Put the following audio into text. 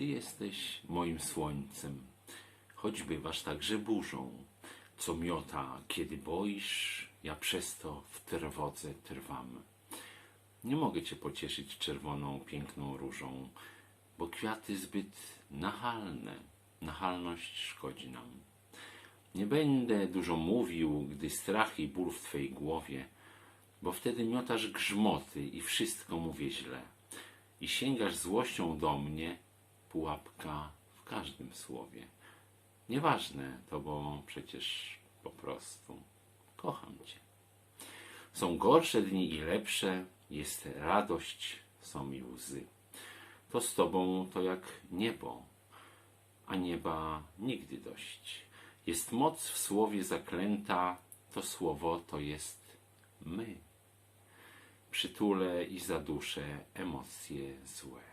Ty jesteś moim słońcem, choć bywasz także burzą, co miota, kiedy boisz, ja przez to w trwodze trwam. Nie mogę cię pocieszyć czerwoną, piękną różą, bo kwiaty zbyt nachalne, nachalność szkodzi nam. Nie będę dużo mówił, gdy strach i ból w twej głowie, bo wtedy miotasz grzmoty i wszystko mówię źle. I sięgasz złością do mnie, pułapka w każdym słowie. Nieważne to, bo przecież po prostu kocham cię. Są gorsze dni i lepsze, jest radość, są i łzy. To z tobą to jak niebo, a nieba nigdy dość. Jest moc w słowie zaklęta, to słowo to jest my. Przytulę i zaduszę emocje złe.